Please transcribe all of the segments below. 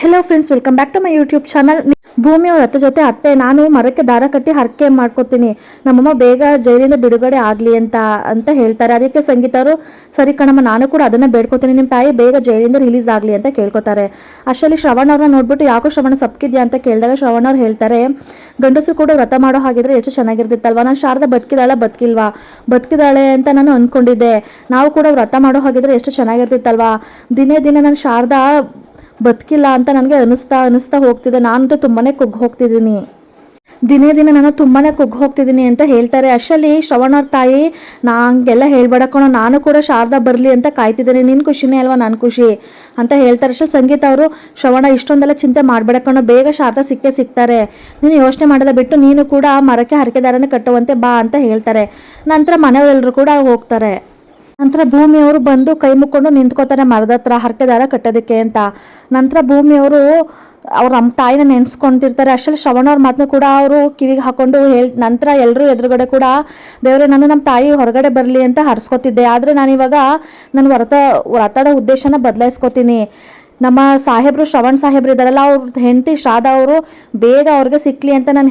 Hello friends welcome back to my YouTube channel Bhoomi ಅವ್ರ ಜೊತೆ ಅತ್ತೆ, ನಾನು ಮರಕ್ಕೆ ದಾರ ಕಟ್ಟಿ ಹರಕೆ ಮಾಡ್ಕೋತೀನಿ. ನಮ್ಮಮ್ಮ ಬೇಗ ಜೈಲಿಂದ ಬಿಡುಗಡೆ ಆಗಲಿ ಅಂತ ಅಂತ ಹೇಳ್ತಾರೆ. ಅದಕ್ಕೆ ಸಂಗೀತ ಅವರು, ಸರಿ ಕಣಮ್ಮ, ನಾನು ಕೂಡ ಅದನ್ನ ಬೇಡ್ಕೋತೀನಿ. ನಿಮ್ಮ ತಾಯಿ ಬೇಗ ಜೈಲಿಂದ ರಿಲೀಸ್ ಆಗಲಿ ಅಂತ ಕೇಳ್ಕೊತಾರೆ. ಅಷ್ಟರಲ್ಲಿ ಶ್ರವಣ ಅವ್ರನ್ನ ನೋಡ್ಬಿಟ್ಟು, ಯಾಕೋ ಶ್ರವಣ ಸಪ್ಕಿದ್ಯಾ? ಅಂತ ಕೇಳಿದಾಗ ಶ್ರವಣ ಅವ್ರು ಹೇಳ್ತಾರೆ, ಗಂಡಸರು ಕೂಡ ವ್ರತ ಮಾಡೋ ಹಾಗಿದ್ರೆ ಎಷ್ಟು ಚೆನ್ನಾಗಿರ್ತಿತ್ತಲ್ವಾ? ನಾನು ಶಾರದಾ ಬದುಕಿದಾಳ, ಬದುಕಿಲ್ವಾ? ಬದುಕಿದಾಳೆ ಅಂತ ನಾನು ಅಂದ್ಕೊಂಡಿದ್ದೆ ನಾವು ಕೂಡ ವ್ರತ ಮಾಡೋ ಹಾಗಿದ್ರೆ ಎಷ್ಟು ಚೆನ್ನಾಗಿರ್ತಿತ್ತಲ್ವಾ? ದಿನೇ ದಿನ ನಾನು ಶಾರದಾ ಬದುಕಿಲ್ಲ ಅಂತ ನನಗೆ ಅನಿಸ್ತಾ ಅನಿಸ್ತಾ ಹೋಗ್ತಿದೆ. ನಾನಂತೂ ತುಂಬಾ ಕುಗ್ಗು ಹೋಗ್ತಿದ್ದೀನಿ. ದಿನೇ ದಿನ ನಾನು ತುಂಬಾನೇ ಕುಗ್ಗು ಹೋಗ್ತಿದ್ದೀನಿ ಅಂತ ಹೇಳ್ತಾರೆ. ಅಷ್ಟಲ್ಲಿ ಶ್ರವಣ ಅವ್ರ ತಾಯಿ ನಾ ಹಂಗೆಲ್ಲ ಕಣೋ. ನಾನು ಕೂಡ ಶಾರದಾ ಬರಲಿ ಅಂತ ಕಾಯ್ತಿದ್ದೀನಿ. ನಿನ್ನ ಖುಷಿನೇ ಅಲ್ವಾ? ನನ್ನ ಖುಷಿ ಅಂತ ಹೇಳ್ತಾರೆ. ಅಷ್ಟಲ್ಲಿ ಸಂಗೀತ ಅವರು, ಶ್ರವಣ, ಇಷ್ಟೊಂದೆಲ್ಲ ಚಿಂತೆ ಮಾಡಬೇಡ ಬೇಗ ಶಾರದಾ ಸಿಕ್ಕೇ ಸಿಗ್ತಾರೆ. ನೀನು ಯೋಚನೆ ಮಾಡಿದ ಬಿಟ್ಟು ನೀನು ಕೂಡ ಮರಕ್ಕೆ ಹರಕೆದಾರನೇ ಕಟ್ಟುವಂತೆ ಬಾ ಅಂತ ಹೇಳ್ತಾರೆ. ನಂತರ ಮನೆಯವರೆಲ್ಲರೂ ಕೂಡ ಹೋಗ್ತಾರೆ. ನಂತರ ಭೂಮಿಯವರು ಬಂದು ಕೈ ಮುಕ್ಕೊಂಡು ನಿಂತ್ಕೋತಾರೆ ಮರದ ಹತ್ರ ಹರಕೆದಾರ ಕಟ್ಟೋದಕ್ಕೆ ಅಂತ. ನಂತರ ಭೂಮಿಯವರು ಅವ್ರ ನಮ್ಮ ತಾಯಿನ ನೆನೆಸ್ಕೊಂತಿರ್ತಾರೆ. ಅಷ್ಟರಲ್ಲಿ ಶ್ರವಣ ಅವ್ರ ಮಾತನ್ನ ಕೂಡ ಅವರು ಕಿವಿಗೆ ಹಾಕೊಂಡು ಹೇಳ್, ನಂತರ ಎಲ್ಲರೂ ಎದುರುಗಡೆ ಕೂಡ, ದೇವರೇ, ನಾನು ನಮ್ಮ ತಾಯಿ ಹೊರಗಡೆ ಬರಲಿ ಅಂತ ಹರಿಸ್ಕೊತಿದ್ದೆ. ಆದರೆ ನಾನಿವಾಗ ನನ್ನ ವ್ರತ, ವ್ರತದ ಉದ್ದೇಶನ ಬದಲಾಯಿಸ್ಕೊತೀನಿ. ನಮ್ಮ ಸಾಹೇಬರು, ಶ್ರವಣ್ ಸಾಹೇಬ್ರು ಇದ್ದಾರಲ್ಲ, ಅವ್ರ ಹೆಂಡತಿ ಶ್ರಾದ ಅವರು ಬೇಗ ಅವ್ರಿಗೆ ಸಿಕ್ಕಲಿ ಅಂತ ನಾನು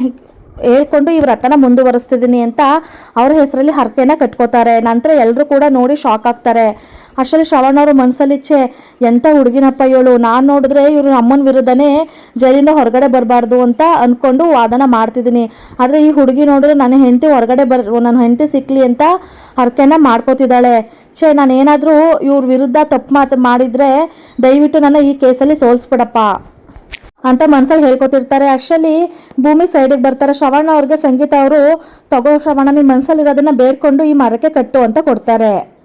ಹೇಳ್ಕೊಂಡು ಈ ವ್ರತನ ಮುಂದುವರಿಸ್ತಿದ್ದೀನಿ ಅಂತ ಅವ್ರ ಹೆಸರಲ್ಲಿ ಹರಕೆನ ಕಟ್ಕೋತಾರೆ. ನಂತರ ಎಲ್ಲರೂ ಕೂಡ ನೋಡಿ ಶಾಕ್ ಆಗ್ತಾರೆ. ಅಷ್ಟರಲ್ಲಿ ಶ್ರವಣ ಅವರು ಮನಸ್ಸಲ್ಲಿ ಛೇ ಎಂಥ ಹುಡುಗಿನಪ್ಪ ಇವಳು? ನಾನು ನೋಡಿದ್ರೆ ಇವರು ಅಮ್ಮನ ವಿರುದ್ಧನೇ ಜೈಲಿಂದ ಹೊರಗಡೆ ಬರಬಾರ್ದು ಅಂತ ಅಂದ್ಕೊಂಡು ವಾದನ ಮಾಡ್ತಿದ್ದೀನಿ ಆದರೆ ಈ ಹುಡುಗಿ ನೋಡಿದ್ರೆ ನನ್ನ ಹೆಂಡತಿ ಹೊರಗಡೆ ಬರ್, ನನ್ನ ಹೆಂಡತಿ ಸಿಕ್ಕಲಿ ಅಂತ ಹರಕೆನ ಮಾಡ್ಕೋತಿದ್ದಾಳೆ. ಛೇ ನಾನು ಏನಾದರೂ ಇವ್ರ ವಿರುದ್ಧ ತಪ್ಪು ಮಾತು ಮಾಡಿದರೆ ದಯವಿಟ್ಟು ನನ್ನ ಈ ಕೇಸಲ್ಲಿ ಸೋಲ್ಸ್ಬಿಡಪ್ಪ. ಅಂತ ಮನ್ಸಲ್ಲಿ ಹೇಳ್ಕೊತಿರ್ತಾರೆ. ಆಕ್ಚುಲಿ ಭೂಮಿ ಸೈಡಿಗೆ ಬರ್ತಾರೆ. ಶ್ರವಣ ಅವ್ರಿಗೆ ಸಂಗೀತ ಅವರು, ತಗೋ ಶ್ರವಣ ನಿನ್ನ ಮನ್ಸಲ್ಲಿರೋದನ್ನ ಬೇಡ್ಕೊಂಡು ಈ ಮರಕ್ಕೆ ಕಟ್ಟು ಅಂತ ಕೊಡ್ತಾರೆ.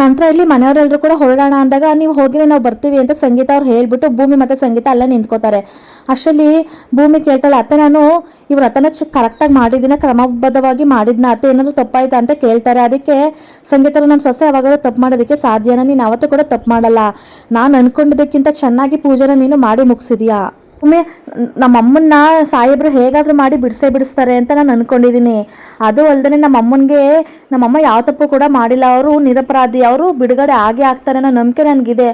ನಂತರ ಇಲ್ಲಿ ಮನೆಯವರೆಲ್ಲರೂ ಕೂಡ ಹೊರಡೋಣ ಅಂದಾಗ ನೀವು ಹೋಗಿರಿ ನಾವು ಬರ್ತೀವಿ ಅಂತ ಸಂಗೀತ ಅವ್ರು ಹೇಳ್ಬಿಟ್ಟು ಭೂಮಿ ಮತ್ತು ಸಂಗೀತ ಅಲ್ಲೇ ನಿಂತ್ಕೋತಾರೆ. ಅಷ್ಟರಲ್ಲಿ ಭೂಮಿ ಕೇಳ್ತಾಳೆ, ಅತ್ತೆ, ನಾನು ಇವ್ರ ಅತನ ಚ ಕರೆಕ್ಟಾಗಿ ಮಾಡಿದ್ದೀನ ಕ್ರಮಬದ್ಧವಾಗಿ ಮಾಡಿದ್ನ, ಅತ್ತೆ, ಏನಾದರೂ ತಪ್ಪಾಯ್ತಾ? ಅಂತ ಕೇಳ್ತಾರೆ. ಅದಕ್ಕೆ ಸಂಗೀತ ನನ್ನ ಸೊಸೆ ಯಾವಾಗಲೂ ತಪ್ಪು ಮಾಡೋದಕ್ಕೆ ಸಾಧ್ಯನ? ನೀನು ಅವತ್ತು ಕೂಡ ತಪ್ಪು ಮಾಡಲ್ಲ. ನಾನು ಅಂದ್ಕೊಂಡಿದ್ದಕ್ಕಿಂತ ಚೆನ್ನಾಗಿ ಪೂಜೆನ ನೀನು ಮಾಡಿ ಮುಗಿಸಿದ್ಯಾ? ಒಮ್ಮೆ ನಮ್ಮ ಅಮ್ಮನ್ನ ಸಾಹೇಬ್ರು ಹೇಗಾದರೂ ಮಾಡಿ ಬಿಡಿಸೇ ಬಿಡಿಸ್ತಾರೆ ಅಂತ ನಾನು ಅನ್ಕೊಂಡಿದ್ದೀನಿ ಅದು ಅಲ್ಲದೆ ನಮ್ಮ ಅಮ್ಮನಿಗೆ ನಮ್ಮಮ್ಮ ಯಾವ ತಪ್ಪು ಕೂಡ ಮಾಡಿಲ್ಲ. ಅವರು ನಿರಪರಾಧಿ, ಅವರು ಬಿಡುಗಡೆ ಆಗೇ ಆಗ್ತಾರೆ ಅನ್ನೋ ನಂಬಿಕೆ ನನಗಿದೆ.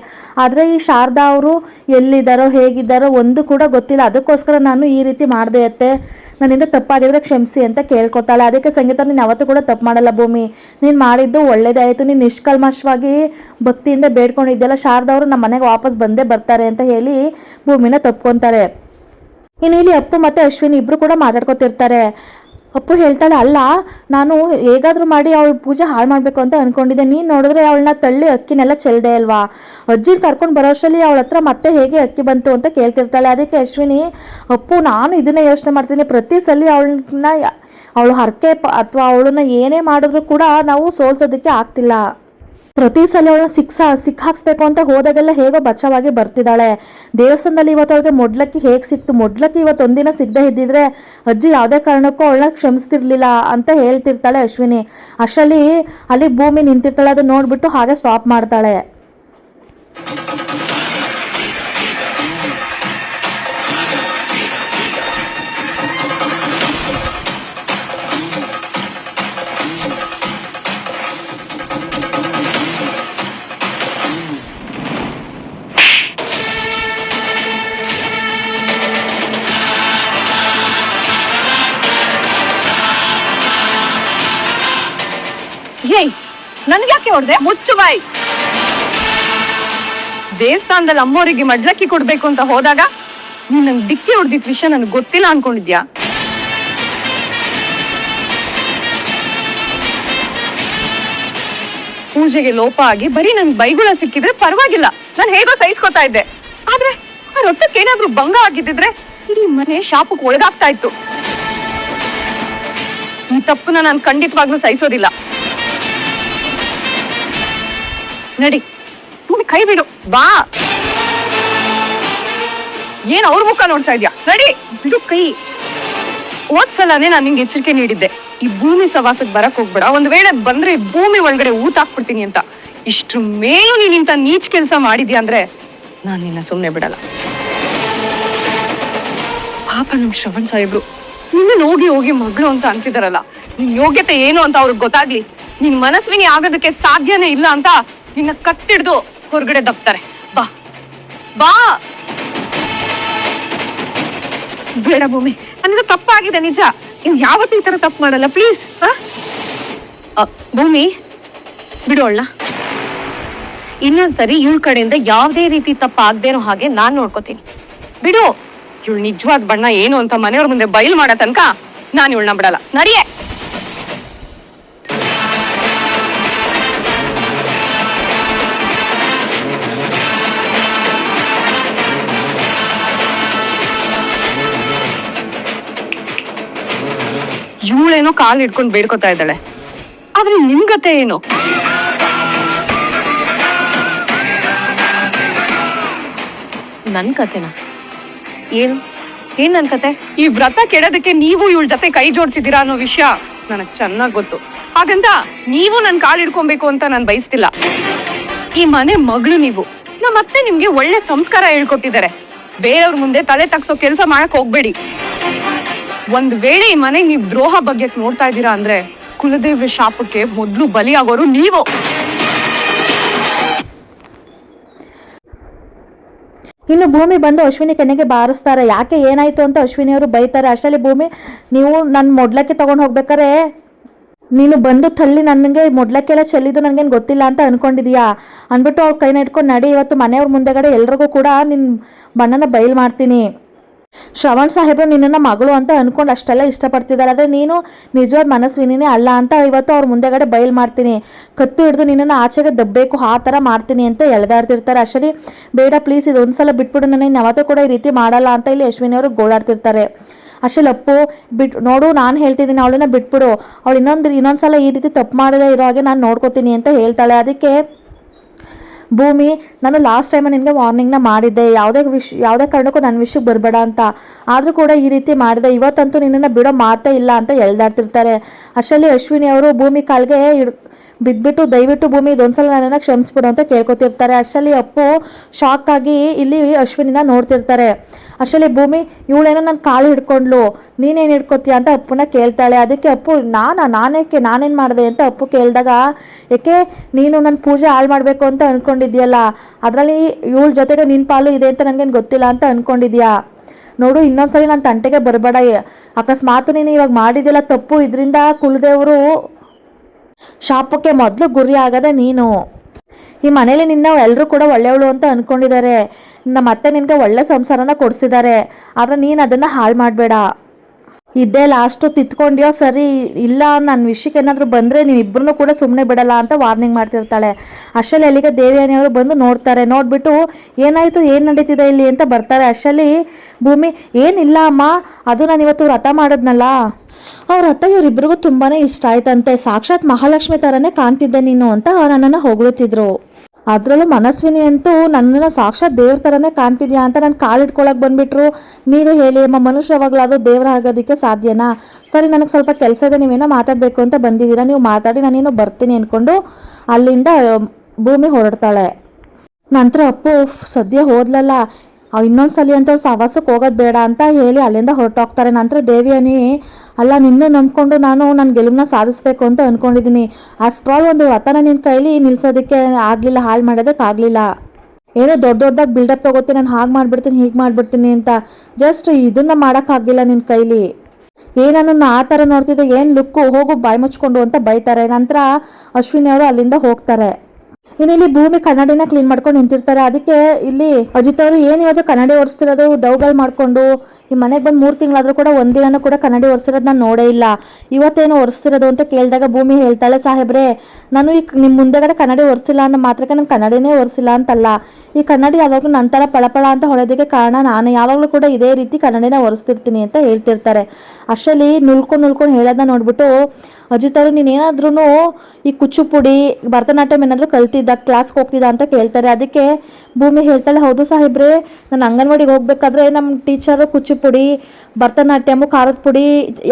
ಆದರೆ ಈ ಶಾರದಾ ಅವರು ಎಲ್ಲಿದ್ದಾರೋ, ಹೇಗಿದ್ದಾರೋ ಒಂದು ಕೂಡ ಗೊತ್ತಿಲ್ಲ. ಅದಕ್ಕೋಸ್ಕರ ನಾನು ಈ ರೀತಿ ಮಾಡಿದೆ ಅತ್ತೆ ನನ್ನಿಂದ ತಪ್ಪಾಗಿದ್ರೆ ಕ್ಷಮಿಸಿ ಅಂತ ಕೇಳ್ಕೊತಾಳೆ. ಅದಕ್ಕೆ ಸಂಗೀತ ನೀನು ಯಾವತ್ತೂ ಕೂಡ ತಪ್ಪು ಮಾಡಲ್ಲ ಭೂಮಿ. ನೀನು ಮಾಡಿದ್ದು ಒಳ್ಳೇದಾಯಿತು. ನೀನು ನಿಷ್ಕಲ್ಮಶವಾಗಿ ಭಕ್ತಿಯಿಂದ ಬೇಡ್ಕೊಂಡಿದ್ದೆಲ್ಲ ಶಾರದಾ ಅವರು ನಮ್ಮ ಮನೆಗೆ ವಾಪಸ್ ಬಂದೇ ಬರ್ತಾರೆ ಅಂತ ಹೇಳಿ ಭೂಮಿನ ತಪ್ಕೊಂತಾರೆ. ಇನ್ನು ಇಲ್ಲಿ ಅಪ್ಪು ಮತ್ತು ಅಶ್ವಿನಿ ಇಬ್ಬರು ಕೂಡ ಮಾತಾಡ್ಕೊತಿರ್ತಾರೆ. ಅಪ್ಪು ಹೇಳ್ತಾಳೆ, ಅಲ್ಲ, ನಾನು ಹೇಗಾದರೂ ಮಾಡಿ ಅವಳು ಪೂಜೆ ಹಾಳು ಮಾಡಬೇಕು ಅಂತ ಅಂದ್ಕೊಂಡಿದ್ದೆ ನೀನು ನೋಡಿದ್ರೆ ಅವಳನ್ನ ತಳ್ಳಿ ಅಕ್ಕಿನೆಲ್ಲ ಚೆಲ್ದೆ ಅಲ್ವಾ? ಅಜ್ಜಿನ ಕರ್ಕೊಂಡು ಬರೋಷ್ಟರಲ್ಲಿ ಅವಳ ಹತ್ರ ಮತ್ತೆ ಹೇಗೆ ಅಕ್ಕಿ ಬಂತು ಅಂತ ಕೇಳ್ತಿರ್ತಾಳೆ. ಅದಕ್ಕೆ ಅಶ್ವಿನಿ, ಅಪ್ಪು, ನಾನು ಇದನ್ನೇ ಯೋಚನೆ ಮಾಡ್ತೀನಿ. ಪ್ರತಿ ಸಲ ಅವಳನ್ನ, ಅವಳು ಹರಕೆ ಅಥವಾ ಅವಳನ್ನ ಏನೇ ಮಾಡಿದ್ರು ಕೂಡ ನಾವು ಸೋಲ್ಸೋದಕ್ಕೆ ಆಗ್ತಿಲ್ಲ. ಪ್ರತಿ ಸಲ ಅವಳ ಸಿಕ್ಸ ಸಿಕ್ ಹಾಕ್ಸ್ಬೇಕು ಅಂತ ಹೋದಾಗೆಲ್ಲ ಹೇಗೋ ಬಚ್ಚವಾಗಿ ಬರ್ತಿದ್ದಾಳೆ. ದೇವಸ್ಥಾನದಲ್ಲಿ ಇವತ್ತು ಅವಳಿಗೆ ಮೊಡ್ಲಕ್ಕಿ ಹೇಗೆ ಸಿಕ್ತು? ಮೊಡ್ಲಕ್ಕಿ ಇವತ್ತು ಒಂದಿನ ಸಿಗದೆ ಇದ್ದಿದ್ರೆ ಅಜ್ಜಿ ಯಾವುದೇ ಕಾರಣಕ್ಕೂ ಅವಳನ್ನ ಕ್ಷಮಿಸ್ತಿರ್ಲಿಲ್ಲ ಅಂತ ಹೇಳ್ತಿರ್ತಾಳೆ ಅಶ್ವಿನಿ. ಅಷ್ಟರಲ್ಲಿ ಅಲ್ಲಿ ಭೂಮಿ ನಿಂತಿರ್ತಾಳೆ ಅದು ನೋಡ್ಬಿಟ್ಟು ಹಾಗೆ ಸ್ಟಾಪ್ ಮಾಡ್ತಾಳೆ. ನನ್ಗೆ ಯಾಕೆ ಹೊಡೆದೆ? ಮುಚ್ಚು ಬಾಯ್. ದೇವಸ್ಥಾನದಲ್ಲಿ ಅಮ್ಮೋರಿಗೆ ಮಡ್ಲಕ್ಕಿ ಕೊಡ್ಬೇಕು ಅಂತ ಹೋದಾಗ ನೀನ್ ನಂಗೆ ಡಿಕ್ಕಿ ಹೊಡೆದಿದ್ ವಿಷಯ ನನಗೆ ಗೊತ್ತಿಲ್ಲ ಅನ್ಕೊಂಡಿದ್ಯಾ? ಪೂಜೆಗೆ ಲೋಪ ಆಗಿ ಬರೀ ನನ್ ಬೈಗುಳ ಸಿಕ್ಕಿದ್ರೆ ಪರವಾಗಿಲ್ಲ. ನಾನು ಹೇಗೋ ಸಹಿಸ್ಕೊತಾ ಇದ್ದೆ. ಆದ್ರೆ ಆ ರಕ್ತಕ್ಕೇನಾದ್ರೂ ಭಂಗ ಆಗಿದ್ದಿದ್ರೆ ಇಡೀ ಮನೆ ಶಾಪಕ್ಕೆ ಒಳಗಾಗ್ತಾ ಇತ್ತು. ಈ ತಪ್ಪನ್ನ ನಾನು ಖಂಡಿತವಾಗ್ಲೂ ಸಹಿಸೋದಿಲ್ಲ. ನಡಿ. ಭೂಮಿ ಕೈ ಬಿಡು. ಬಾ. ಏನ್ ಅವ್ರ ಮುಖ ನೋಡ್ತಾ ಇದ್ಯಾ? ನಡಿ. ಬಿಡು ಕೈ. ಹೋದ್ಸಲನೇ ನಾನು ನಿಂಗೆ ಎಚ್ಚರಿಕೆ ನೀಡಿದ್ದೆ. ಈ ಭೂಮಿ ಸವಾಸಕ್ ಬರಕ್ ಹೋಗ್ಬೇಡ. ಒಂದ್ ವೇಳೆ ಬಂದ್ರೆ ಭೂಮಿ ಒಳಗಡೆ ಊಟ ಹಾಕ್ಬಿಡ್ತೀನಿ ಅಂತ. ಇಷ್ಟ್ರ ಮೇಲೂ ನೀನ್ ಇಂತ ನೀಚ್ ಕೆಲಸ ಮಾಡಿದ್ಯಾ ಅಂದ್ರೆ ನಾನ್ ನಿನ್ನ ಸುಮ್ನೆ ಬಿಡಲ್ಲ. ಪಾಪ ನಮ್ ಶ್ರವಣ್ ಸಾಹೇಬ್ರು. ನಿನ್ನ ಹೋಗಿ ಹೋಗಿ ಮಗಳು ಅಂತ ಅಂತಿದಾರಲ್ಲ. ನಿನ್ ಯೋಗ್ಯತೆ ಏನು ಅಂತ ಅವ್ರಿಗೆ ಗೊತ್ತಾಗ್ಲಿ. ನಿನ್ ಮನಸ್ವಿನಿ ಆಗೋದಕ್ಕೆ ಸಾಧ್ಯನೇ ಇಲ್ಲ ಅಂತ ನಿನ್ನ ಕತ್ತಿಡ್ದು ಹೊರಗಡೆ ದಬ್ತಾರೆ ಬಾ. ಬಾ. ಬೇಡ ಭೂಮಿ ಅನ್ನೋದು ತಪ್ಪಾಗಿದೆ ನಿಜ. ಇನ್ ಯಾವತ್ತೂ ಈ ತರ ತಪ್ಪು ಮಾಡಲ್ಲ ಪ್ಲೀಸ್ ಭೂಮಿ ಬಿಡೋಳ್ಳ ಇನ್ನೊಂದ್ಸರಿ ಇವಳ ಕಡೆಯಿಂದ ಯಾವ್ದೇ ರೀತಿ ತಪ್ಪು ಆಗದೆ ಇರೋ ಹಾಗೆ ನಾನ್ ನೋಡ್ಕೋತೀನಿ. ಬಿಡು. ಇವಳು ನಿಜವಾದ ಬಣ್ಣ ಏನು ಅಂತ ಮನೆಯವ್ರ ಮುಂದೆ ಬಯಲು ಮಾಡೋ ತನಕ ನಾನು ಇವಳನ್ನ ಬಿಡಲ್ಲ. ನಡಿಯೇ. ಇವಳೇನೋ ಕಾಲು ಹಿಡ್ಕೊಂಡು ಬೇಡ್ಕೊತಾ ಇದ್ದಾಳೆ. ಆದ್ರೆ ನಿಮ್ ಕತೆ ಏನು? ನನ್ ಕತೆನ? ಏನು? ಏನ್ ನನ್ ಕತೆ? ಈ ವ್ರತ ಕೆಡೋದಕ್ಕೆ ನೀವು ಇವಳ ಜೊತೆ ಕೈ ಜೋಡಿಸಿದೀರಾ ಅನ್ನೋ ವಿಷಯ ನನಗ್ ಚೆನ್ನಾಗ್ ಗೊತ್ತು. ಹಾಗಂತ ನೀವು ನನ್ ಕಾಲ್ ಹಿಡ್ಕೊಬೇಕು ಅಂತ ನಾನು ಬಯಸ್ತಿಲ್ಲ. ಈ ಮನೆ ಮಗಳು ನೀವು. ನಮ್ಮ ಅತ್ತೆ ನಿಮ್ಗೆ ಒಳ್ಳೆ ಸಂಸ್ಕಾರ ಹೇಳ್ಕೊಟ್ಟಿದ್ದಾರೆ. ಬೇರೆಯವ್ರ ಮುಂದೆ ತಲೆ ತಗ್ಸೋ ಕೆಲಸ ಮಾಡಕ್ ಹೋಗ್ಬೇಡಿ. ಒಂದ್ ವೇಳೆ ಈ ಮನೆಗೆ ನೀವ್ ದ್ರೋಹ ಬಗ್ಗೆ ನೋಡ್ತಾ ಇದ್ದೀರಾ ಅಂದ್ರೆ ಕುಲದೇವ ಶಾಪಕ್ಕೆ ಮೊದ್ಲು ಬಲಿಯಾಗೋರು ನೀವು. ಇನ್ನು ಭೂಮಿ ಬಂದು ಅಶ್ವಿನಿ ಕಣ್ಣಿಗೆ ಬಾರಿಸ್ತಾರೆ. ಯಾಕೆ ಏನಾಯ್ತು ಅಂತ ಅಶ್ವಿನಿ ಅವರು ಬೈತಾರೆ. ಅಷ್ಟರಲ್ಲಿ ಭೂಮಿ, ನೀವು ನನ್ನ ಮೊಡ್ಲಕ್ಕೆ ತಗೊಂಡು ಹೋಗ್ಬೇಕಾರೆ? ನೀನು ಬಂದು ತಳ್ಳಿ ನನಗೆ ಮೊಡ್ಲಕ್ಕೆಲ್ಲ ಚೆಲ್ಲಿದ್ದು ನನಗೇನು ಗೊತ್ತಿಲ್ಲ ಅಂತ ಅನ್ಕೊಂಡಿದೀಯಾ? ಅಂದ್ಬಿಟ್ಟು ಅವ್ರ ಕೈನ ಇಟ್ಕೊಂಡು ನಡಿ, ಇವತ್ತು ಮನೆಯವ್ರ ಮುಂದೆಗಡೆ ಎಲ್ರಿಗೂ ಕೂಡ ನಿನ್ನ ಬಣ್ಣನ ಬಯಲು ಮಾಡ್ತೀನಿ. ಶ್ರವಣ್ ಸಾಹೇಬ್ರು ನಿನ್ನ ಮಗಳು ಅಂತ ಅನ್ಕೊಂಡು ಅಷ್ಟೆಲ್ಲ ಇಷ್ಟಪಡ್ತಿದ್ದಾರೆ. ಆದರೆ ನೀನು ನಿಜವಾದ ಮನಸ್ವಿನಿನೇ ಅಲ್ಲ ಅಂತ ಇವತ್ತು ಅವ್ರ ಮುಂದೆಗಡೆ ಬಯಲು ಮಾಡ್ತೀನಿ. ಕತ್ತು ಹಿಡಿದು ನಿನ್ನನ್ನು ಆಚೆಗೆ ದಬ್ಬಬೇಕು ಆ ಥರ ಮಾಡ್ತೀನಿ ಅಂತ ಎಳೆದಾಡ್ತಿರ್ತಾರೆ ಅಷ್ಟೇ ಬೇಡ ಪ್ಲೀಸ್ ಇದು ಒಂದ್ಸಲ ಬಿಟ್ಬಿಡು ನನಗೆ ಯಾವತ್ತೂ ಕೂಡ ಈ ರೀತಿ ಮಾಡಲ್ಲ ಅಂತ ಇಲ್ಲಿ ಅಶ್ವಿನಿ ಅವರು ಗೋಳಾಡ್ತಿರ್ತಾರೆ. ಅಷ್ಟೇ ಅಪ್ಪು, ಬಿಟ್, ನೋಡು, ನಾನು ಹೇಳ್ತಿದ್ದೀನಿ, ಅವಳನ್ನ ಬಿಟ್ಬಿಡು. ಅವಳು ಇನ್ನೊಂದು, ಇನ್ನೊಂದ್ಸಲ ಈ ರೀತಿ ತಪ್ಪು ಮಾಡದೇ ಇರೋ ಹಾಗೆ ನಾನು ನೋಡ್ಕೋತೀನಿ ಅಂತ ಹೇಳ್ತಾಳೆ. ಅದಕ್ಕೆ ಭೂಮಿ, ನಾನು ಲಾಸ್ಟ್ ಟೈಮ್ ನಿನಗೆ ವಾರ್ನಿಂಗ್ನ ಮಾಡಿದ್ದೆ. ಯಾವುದೇ ವಿಷ್, ಯಾವುದೇ ಕಾರಣಕ್ಕೂ ನನ್ನ ವಿಷಯಕ್ಕೆ ಬರಬೇಡ ಅಂತ. ಆದರೂ ಕೂಡ ಈ ರೀತಿ ಮಾಡಿದೆ. ಇವತ್ತಂತೂ ನಿನ್ನನ್ನು ಬಿಡೋ ಮಾತೇ ಇಲ್ಲ ಅಂತ ಎಳ್ದಾಡ್ತಿರ್ತಾರೆ. ಅಷ್ಟರಲ್ಲಿ ಅಶ್ವಿನಿ ಅವರು ಭೂಮಿ ಕಾಲ್ಗೆ ಬಿದ್ದುಬಿಟ್ಟು ದಯವಿಟ್ಟು ಭೂಮಿ ಇದೊಂದ್ಸಲ ನನ್ನನ್ನು ಕ್ಷಮಿಸ್ಬಿಡು ಅಂತ ಕೇಳ್ಕೊತಿರ್ತಾರೆ. ಅಷ್ಟರಲ್ಲಿ ಅಪ್ಪು ಶಾಕ್ ಆಗಿ ಇಲ್ಲಿ ಅಶ್ವಿನಿನ ನೋಡ್ತಿರ್ತಾರೆ. ಅಷ್ಟರಲ್ಲಿ ಭೂಮಿ, ಇವಳೇನೋ ನನ್ನ ಕಾಲು ಹಿಡ್ಕೊಂಡ್ಲು ನೀನೇನು ಹಿಡ್ಕೊತೀಯ? ಅಂತ ಅಪ್ಪನ ಕೇಳ್ತಾಳೆ. ಅದಕ್ಕೆ ಅಪ್ಪು, ನಾನಾ? ನಾನೇಕೆ? ನಾನೇನು ಮಾಡಿದೆ? ಅಂತ ಅಪ್ಪು ಕೇಳಿದಾಗ, ಏಕೆ? ನೀನು ನನ್ನ ಪೂಜೆ ಹಾಳು ಮಾಡಬೇಕು ಅಂತ ಅಂದ್ಕೊಂಡಿದ್ಯಲ್ಲ ಅದರಲ್ಲಿ ಇವಳ ಜೊತೆಗೆ ನಿನ್ನ ಪಾಲು ಇದೆ ಅಂತ ನನಗೇನು ಗೊತ್ತಿಲ್ಲ ಅಂತ ಅಂದ್ಕೊಂಡಿದ್ಯಾ ನೋಡು, ಇನ್ನೊಂದ್ಸರಿ ನನ್ನ ತಂಟೆಗೆ ಬರಬೇಡ. ಅಕಸ್ಮಾತ್ ನೀನು ಇವಾಗ ಮಾಡಿದ್ಯಲ್ಲ ತಪ್ಪು, ಇದರಿಂದ ಕುಲದೇವರು ಶಾಪಕ್ಕೆ ಮೊದಲು ಗುರಿ ಆಗದೆ ನೀನು. ಈ ಮನೇಲಿ ನಿನ್ನ ಎಲ್ಲರೂ ಕೂಡ ಒಳ್ಳೆಯವಳು ಅಂತ ಅಂದ್ಕೊಂಡಿದ್ದಾರೆ ನಮ್ಮ ಅತ್ತೆ ನಿನಗೆ ಒಳ್ಳೆ ಸಂಸಾರನ ಕೊಡಿಸಿದ್ದಾರೆ. ಆದರೆ ನೀನು ಅದನ್ನು ಹಾಳು ಮಾಡಬೇಡ. ಇದ್ದೇ ಲಾಸ್ಟು ತಿತ್ಕೊಂಡ್ಯೋ ಸರಿ ಇಲ್ಲ ನನ್ನ ವಿಷಯಕ್ಕೆ ಏನಾದರೂ ಬಂದರೆ ನೀವಿಬ್ಬರನ್ನೂ ಕೂಡ ಸುಮ್ಮನೆ ಬಿಡಲ್ಲ ಅಂತ ವಾರ್ನಿಂಗ್ ಮಾಡ್ತಿರ್ತಾಳೆ. ಅಷ್ಟರಲ್ಲಿ ಅಲ್ಲಿಗೆ ದೇವಿಯಾನಿಯವರು ಬಂದು ನೋಡ್ತಾರೆ. ನೋಡಿಬಿಟ್ಟು ಏನಾಯಿತು, ಏನು ನಡೀತಿದೆ ಇಲ್ಲಿ ಅಂತ ಬರ್ತಾರೆ. ಅಷ್ಟರಲ್ಲಿ ಭೂಮಿ, ಏನಿಲ್ಲ ಅಮ್ಮ, ಅದು ನಾನು ಇವತ್ತು ವ್ರತ ಮಾಡಿದ್ನಲ್ಲ. ಅವ್ರ ಅತ್ತ ಇವರಿಬ್ಬರಿಗೂ ತುಂಬಾ ಇಷ್ಟ ಆಯ್ತಂತೆ. ಸಾಕ್ಷಾತ್ ಮಹಾಲಕ್ಷ್ಮಿ ಥರನೇ ಕಾಣ್ತಿದ್ದೆ ನೀನು ಅಂತ ನನ್ನನ್ನು ಹೊಗಳುತ್ತಿದ್ರು. ಅದರಲ್ಲೂ ಮನಸ್ವಿನಿ ಅಂತೂ ನನ್ನನ್ನು ಸಾಕ್ಷಾತ್ ದೇವ್ರ ಥರನೇ ಕಾಣ್ತಿದ್ಯಾ ಅಂತ ನಾನು ಕಾಲಿಟ್ಕೊಳಕ್ಕೆ ಬಂದ್ಬಿಟ್ರು. ನೀನು ಹೇಳಿ, ಅಮ್ಮ, ಮನುಷ್ಯ ಯಾವಾಗಲಾದರೂ ದೇವ್ರ ಆಗೋದಕ್ಕೆ ಸಾಧ್ಯನಾ? ಸರಿ, ನನಗೆ ಸ್ವಲ್ಪ ಕೆಲಸ ಇದೆ ನೀವೇನೋ ಮಾತಾಡಬೇಕು ಅಂತ ಬಂದಿದ್ದೀರಾ? ನೀವು ಮಾತಾಡಿ ನಾನೇನು ಬರ್ತೀನಿ ಅಂದ್ಕೊಂಡು ಅಲ್ಲಿಂದ ಭೂಮಿ ಹೊರಡ್ತಾಳೆ. ನಂತರ ಅಪ್ಪು ಸದ್ಯ ಹೋದ್ಲಲ್ಲ ಇನ್ನೊಂದು ಸಲ ಅಂತ ಅವ್ರು ಸಹವಾಸಕ್ಕೆ ಹೋಗೋದು ಬೇಡ ಅಂತ ಹೇಳಿ ಅಲ್ಲಿಂದ ಹೊರಟೋಗ್ತಾರೆ. ನಂತರ ದೇವಿಯನಿ ಅಲ್ಲ, ನಿನ್ನ ನಂಬ್ಕೊಂಡು ನಾನು ನನ್ನ ಗೆಲುವನ್ನ ಸಾಧಿಸ್ಬೇಕು ಅಂತ ಅಂದ್ಕೊಂಡಿದ್ದೀನಿ ಆಫ್ಟರ್ ಆಲ್ ಒಂದು ವತನ ನಿನ್ನ ಕೈಲಿ ನಿಲ್ಸೋದಕ್ಕೆ ಆಗಲಿಲ್ಲ, ಹಾಳು ಮಾಡೋದಕ್ಕೆ ಆಗಲಿಲ್ಲ. ಏನೋ ದೊಡ್ಡ ದೊಡ್ಡದಾಗಿ ಬಿಲ್ಡಪ್ ತಗೋತೀನಿ ನಾನು ಹಾಗೆ ಮಾಡ್ಬಿಡ್ತೀನಿ, ಹೀಗೆ ಮಾಡ್ಬಿಡ್ತೀನಿ ಅಂತ. ಜಸ್ಟ್ ಇದನ್ನ ಮಾಡೋಕ್ಕಾಗಿಲ್ಲ ನಿನ್ನ ಕೈಲಿ. ಏನನ್ನ ಆ ಥರ ನೋಡ್ತಿದ್ದೆ, ಏನು ಲುಕ್ಕು ಹೋಗು ಬಾಯಿ ಮುಚ್ಕೊಂಡು ಅಂತ ಬೈತಾರೆ. ನಂತರ ಅಶ್ವಿನಿ ಅವರು ಅಲ್ಲಿಂದ ಹೋಗ್ತಾರೆ. ಇನ್ನು ಇಲ್ಲಿ ಭೂಮಿ ಕನ್ನಡಿನ ಕ್ಲೀನ್ ಮಾಡ್ಕೊಂಡು ನಿಂತಿರ್ತಾರೆ. ಅದಕ್ಕೆ ಇಲ್ಲಿ ಅಜಿತ್ ಅವರು ಏನು ಇವತ್ತು ಕನ್ನಡಿ ಓಡಿಸ್ತಿರೋದು ಡೌಗಳು ಮಾಡ್ಕೊಂಡು ಈ ಮನೆಗೆ ಬಂದು ಮೂರು ತಿಂಗಳಾದರೂ ಕೂಡ ಒಂದಿನ ಕೂಡ ಕನ್ನಡಿ ಒರೆಸಿರೋದು ನಾನು ನೋಡೇ ಇಲ್ಲ. ಇವತ್ತೇನು ಒರೆಸ್ತಿರೋದು ಅಂತ ಕೇಳಿದಾಗ ಭೂಮಿ ಹೇಳ್ತಾಳೆ, ಸಾಹೇಬ್ರೆ, ನಾನು ಈ ನಿಮ್ಮ ಮುಂದೆಗಡೆ ಕನ್ನಡಿ ಒರೆಸಿಲ್ಲ ಅನ್ನೋ ಮಾತ್ರಕ್ಕೆ ನಾನು ಕನ್ನಡಿನೇ ಒರೆಸಿಲ್ಲ ಅಂತಲ್ಲ. ಈ ಕನ್ನಡಿ ಯಾವಾಗಲೂ ನಂತರ ಪಳಪಳ ಅಂತ ಹೊಳೆದಕ್ಕೆ ಕಾರಣ ನಾನು ಯಾವಾಗಲೂ ಕೂಡ ಇದೇ ರೀತಿ ಕನ್ನಡಿನ ಒರೆಸ್ತಿರ್ತೀನಿ ಅಂತ ಹೇಳ್ತಿರ್ತಾರೆ. ಅಷ್ಟರಲ್ಲಿ ನುಲ್ಕೊಂಡು ನುಲ್ಕೊಂಡು ಹೇಳೋದನ್ನ ನೋಡ್ಬಿಟ್ಟು ಅಜಿತ್ ಅವರು ನೀನೇನಾದ್ರೂ ಈ ಕುಚ್ಚುಪುಡಿ, ಭರತನಾಟ್ಯಂ ಏನಾದರೂ ಕಲ್ತಿದ್ದ, ಕ್ಲಾಸ್ಗೆ ಹೋಗ್ತಿದ್ದ ಅಂತ ಕೇಳ್ತಾರೆ. ಅದಕ್ಕೆ ಭೂಮಿ ಹೇಳ್ತಾಳೆ, ಹೌದು ಸಾಹೇಬ್ರೆ, ನಾನು ಅಂಗನವಾಡಿಗೆ ಹೋಗ್ಬೇಕಾದ್ರೆ ನಮ್ಮ ಟೀಚರು ಕುಚ್ಚುಪುಡಿ ಭರತನಾಟ್ಯಮು, ಖಾರದ ಪುಡಿ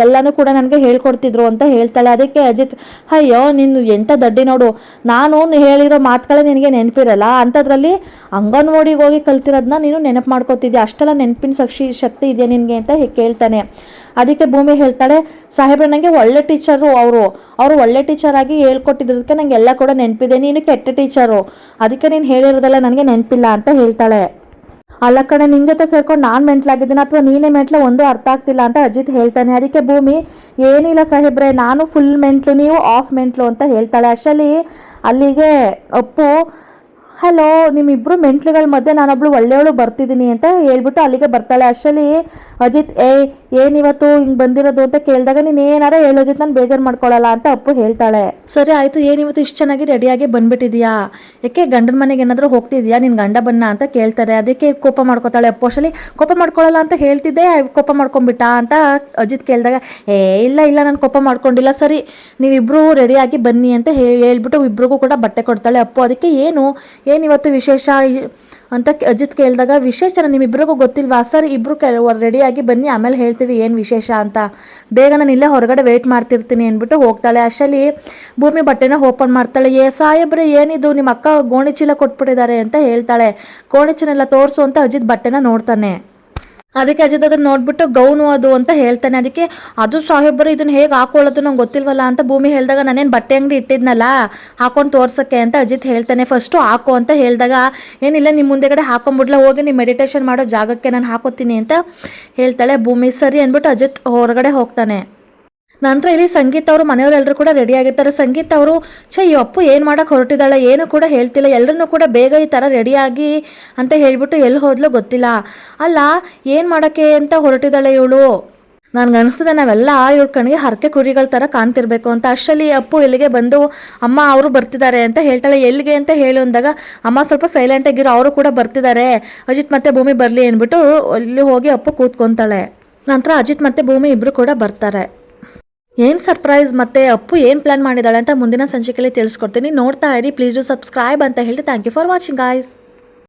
ಎಲ್ಲನೂ ಕೂಡ ನನಗೆ ಹೇಳ್ಕೊಡ್ತಿದ್ರು ಅಂತ ಹೇಳ್ತಾಳೆ. ಅದಕ್ಕೆ ಅಜಿತ್, ಅಯ್ಯೋ, ನೀನು ಎಂಥ ದಡ್ಡಿ ನೋಡು. ನಾನು ಹೇಳಿರೋ ಮಾತುಗಳೇ ನಿನಗೆ ನೆನಪಿರಲ್ಲ. ಅಂಥದ್ರಲ್ಲಿ ಅಂಗನವಾಡಿಗೆ ಹೋಗಿ ಕಲ್ತಿರೋದನ್ನ ನೀನು ನೆನಪು ಮಾಡ್ಕೋತಿದ್ಯಾ? ಅಷ್ಟೆಲ್ಲ ನೆನಪಿನ ಶಕ್ತಿ ಶಕ್ತಿ ಇದೆಯಾ ನಿನಗೆ? ಅಂತ ಕೇಳ್ತಾನೆ. ಅದಕ್ಕೆ ಭೂಮಿ ಹೇಳ್ತಾಳೆ, ಸಾಹೇಬ್ರೆ ನನಗೆ ಒಳ್ಳೆ ಟೀಚರು ಅವರು. ಅವರು ಒಳ್ಳೆ ಟೀಚರ್ ಆಗಿ ಹೇಳ್ಕೊಟ್ಟಿದ್ದಕ್ಕೆ ನನಗೆ ಎಲ್ಲ ಕೂಡ ನೆನಪಿದೆ. ನೀನು ಕೆಟ್ಟ ಟೀಚರು. ಅದಕ್ಕೆ ನೀನು ಹೇಳಿರೋದೆಲ್ಲ ನನಗೆ ನೆನಪಿಲ್ಲ, ಅಂತ ಹೇಳ್ತಾಳೆ. ಅಲ್ಲ ಕಣೆ, ನಿನ್ ಜೊತೆ ಸೇರ್ಕೊಂಡು ನಾನು ಮೆಂಟ್ಲಾಗಿದ್ದೀನಿ ಅಥವಾ ನೀನೇ ಮೆಂಟ್ಲ ಒಂದು ಅರ್ಥ ಆಗ್ತಿಲ್ಲ ಅಂತ ಅಜಿತ್ ಹೇಳ್ತಾನೆ. ಅದಕ್ಕೆ ಭೂಮಿ, ಏನಿಲ್ಲ ಸಾಹೇಬ್ರೆ, ನಾನು ಫುಲ್ ಮೆಂಟ್ಲು ನೀವು ಆಫ್ ಮೆಂಟ್ಲು ಅಂತ ಹೇಳ್ತಾಳೆ. ಅಷ್ಟೇಲಿ ಅಲ್ಲಿಗೆ ಅಪ್ಪು ಹಲೋ ನಿಮ್ಮಿಬ್ರು ಮೆಂಟ್ಲುಗಳ ಮಧ್ಯೆ ನಾನೊಬ್ಳು ಒಳ್ಳೆಯವಳು ಬರ್ತಿದ್ದೀನಿ ಅಂತ ಹೇಳ್ಬಿಟ್ಟು ಅಲ್ಲಿಗೆ ಬರ್ತಾಳೆ. ಅಷ್ಟರಲ್ಲಿ ಅಜಿತ್ ಏ ಏನಿವತ್ತು ಹಿಂಗೆ ಬಂದಿರೋದು ಅಂತ ಕೇಳಿದಾಗ ನೀನು ಏನಾರ ಹೇಳೋ ಅಜಿತ್ ನಾನು ಬೇಜಾರು ಮಾಡ್ಕೊಳ್ಳಲ್ಲ ಅಂತ ಅಪ್ಪು ಹೇಳ್ತಾಳೆ. ಸರಿ ಆಯಿತು, ಏನಿವತ್ತು ಇಷ್ಟು ಚೆನ್ನಾಗಿ ರೆಡಿಯಾಗಿ ಬಂದ್ಬಿಟ್ಟಿದ್ಯಾ? ಯಾಕೆ ಗಂಡನ ಮನೆಗೆ ಏನಾದರೂ ಹೋಗ್ತಿದ್ಯಾ? ನಿನ್ನ ಗಂಡ ಬನ್ನ ಅಂತ ಕೇಳ್ತಾರೆ. ಅದಕ್ಕೆ ಕೋಪ ಮಾಡ್ಕೊತಾಳೆ ಅಪ್ಪು. ಅಷ್ಟಲ್ಲಿ ಕೋಪ ಮಾಡ್ಕೊಳ್ಳಲ್ಲ ಅಂತ ಹೇಳ್ತಿದ್ದೆ, ಕೋಪ ಮಾಡ್ಕೊಂಬಿಟ್ಟ ಅಂತ ಅಜಿತ್ ಕೇಳಿದಾಗ, ಏ, ಇಲ್ಲ ಇಲ್ಲ, ನಾನು ಕೋಪ ಮಾಡ್ಕೊಂಡಿಲ್ಲ. ಸರಿ, ನೀವಿಬ್ರು ರೆಡಿಯಾಗಿ ಬನ್ನಿ ಅಂತ ಹೇಳ್ಬಿಟ್ಟು ಇಬ್ರಿಗೂ ಕೂಡ ಬಟ್ಟೆ ಕೊಡ್ತಾಳೆ ಅಪ್ಪು. ಅದಕ್ಕೆ ಏನು? ಏನಿವತ್ತು ವಿಶೇಷ? ಅಂತ ಅಜಿತ್ ಕೇಳಿದಾಗ, ವಿಶೇಷ ನಿಮ್ಮಿಬ್ಬರಿಗೂ ಗೊತ್ತಿಲ್ವಾ? ಸರ್ ಇಬ್ಬರು ಕೆಲ ರೆಡಿಯಾಗಿ ಬನ್ನಿ, ಆಮೇಲೆ ಹೇಳ್ತೀವಿ ಏನು ವಿಶೇಷ ಅಂತ. ಬೇಗ ನಾನು ಇಲ್ಲೇ ಹೊರಗಡೆ ವೆಯ್ಟ್ ಮಾಡ್ತಿರ್ತೀನಿ, ಅಂದ್ಬಿಟ್ಟು ಹೋಗ್ತಾಳೆ. ಅಷ್ಟಲ್ಲಿ ಭೂಮಿ ಬಟ್ಟೆನ ಓಪನ್ ಮಾಡ್ತಾಳೆ. ಏ, ಸಾಹೇಬ್ರೆ, ಏನಿದು? ನಿಮ್ಮ ಅಕ್ಕ ಗೋಣಿಚೀಲ ಕೊಟ್ಬಿಟ್ಟಿದ್ದಾರೆ, ಅಂತ ಹೇಳ್ತಾಳೆ. ಗೋಣಿ ಚೀಲ ತೋರಿಸು ಅಂತ ಅಜಿತ್ ಬಟ್ಟೆನ ನೋಡ್ತಾನೆ. ಅದಕ್ಕೆ ಅಜಿತ್ ಅದನ್ನ ನೋಡ್ಬಿಟ್ಟು ಗೌನು ಅದು ಅಂತ ಹೇಳ್ತಾನೆ. ಅದಕ್ಕೆ ಅದು ಸಾಹೇಬರು ಇದನ್ನ ಹೇಗೆ ಹಾಕೊಳ್ಳೋದು ನಂಗೆ ಗೊತ್ತಿಲ್ವಲ್ಲ ಅಂತ ಭೂಮಿ ಹೇಳಿದಾಗ ನಾನೇನು ಬಟ್ಟೆ ಅಂಗಡಿ ಇಟ್ಟಿದ್ನಲ್ಲ, ಹಾಕೊಂಡು ತೋರ್ಸಕ್ಕೆ ಅಂತ ಅಜಿತ್ ಹೇಳ್ತಾನೆ. ಫಸ್ಟು ಹಾಕು ಅಂತ ಹೇಳಿದಾಗ, ಏನಿಲ್ಲ ನಿಮ್ಮ ಮುಂದೆಗಡೆ ಹಾಕೊಂಡ್ಬಿಡ್ಲ ಹೋಗಿ ನೀವು ಮೆಡಿಟೇಷನ್ ಮಾಡೋ ಜಾಗಕ್ಕೆ ನಾನು ಹಾಕೋತೀನಿ ಅಂತ ಹೇಳ್ತಾಳೆ ಭೂಮಿ. ಸರಿ ಅಂದ್ಬಿಟ್ಟು ಅಜಿತ್ ಹೊರಗಡೆ ಹೋಗ್ತಾನೆ. ನಂತರ ಇಲ್ಲಿ ಸಂಗೀತ ಅವರು ಮನೆಯವರೆಲ್ಲರೂ ಕೂಡ ರೆಡಿ ಆಗಿರ್ತಾರೆ. ಸಂಗೀತ ಅವರು, ಛೇ, ಈ ಅಪ್ಪು ಏನು ಮಾಡೋಕ್ಕೆ ಹೊರಟಿದ್ದಾಳೆ, ಏನು ಕೂಡ ಹೇಳ್ತಿಲ್ಲ. ಎಲ್ಲರನ್ನೂ ಕೂಡ ಬೇಗ ಈ ಥರ ರೆಡಿಯಾಗಿ ಅಂತ ಹೇಳಿಬಿಟ್ಟು ಎಲ್ಲಿ ಹೋದ್ಲೋ ಗೊತ್ತಿಲ್ಲ. ಅಲ್ಲ, ಏನು ಮಾಡೋಕ್ಕೆ ಅಂತ ಹೊರಟಿದ್ದಾಳೆ ಇವಳು? ನನ್ಗೆ ಅನಿಸ್ತದೆ ನಾವೆಲ್ಲ ಇವಳ ಕಣ್ಣಿಗೆ ಹರಕೆ ಕುರಿಗಳ ಥರ ಕಾಣ್ತಿರ್ಬೇಕು ಅಂತ. ಅಷ್ಟರಲ್ಲಿ ಅಪ್ಪು ಇಲ್ಲಿಗೆ ಬಂದು, ಅಮ್ಮ, ಅವರು ಬರ್ತಿದ್ದಾರೆ ಅಂತ ಹೇಳ್ತಾಳೆ. ಎಲ್ಲಿಗೆ ಅಂತ ಹೇಳು ಅಂದಾಗ, ಅಮ್ಮ, ಸ್ವಲ್ಪ ಸೈಲೆಂಟ್ ಆಗಿರೋ, ಅವರು ಕೂಡ ಬರ್ತಿದ್ದಾರೆ. ಅಜಿತ್ ಮತ್ತೆ ಭೂಮಿ ಬರಲಿ ಅಂದ್ಬಿಟ್ಟು ಅಲ್ಲಿ ಹೋಗಿ ಅಪ್ಪು ಕೂತ್ಕೊಂತಾಳೆ. ನಂತರ ಅಜಿತ್ ಮತ್ತೆ ಭೂಮಿ ಇಬ್ಬರು ಕೂಡ ಬರ್ತಾರೆ. ಏನು ಸರ್ಪ್ರೈಸ್ ಮತ್ತೆ, ಅಪ್ಪು ಏನು ಪ್ಲಾನ್ ಮಾಡಿದ್ದಾಳೆ ಅಂತ ಮುಂದಿನ ಸಂಚಿಕೆಯಲ್ಲಿ ತಿಳಿಸ್ಕೊಡ್ತೀನಿ. ನೋಡ್ತಾ ಇರಿ ಪ್ಲೀಸ್ ಡು ಸಬ್ಸ್ಕ್ರೈಬ್ ಅಂತ ಹೇಳಿ. Thank you for watching guys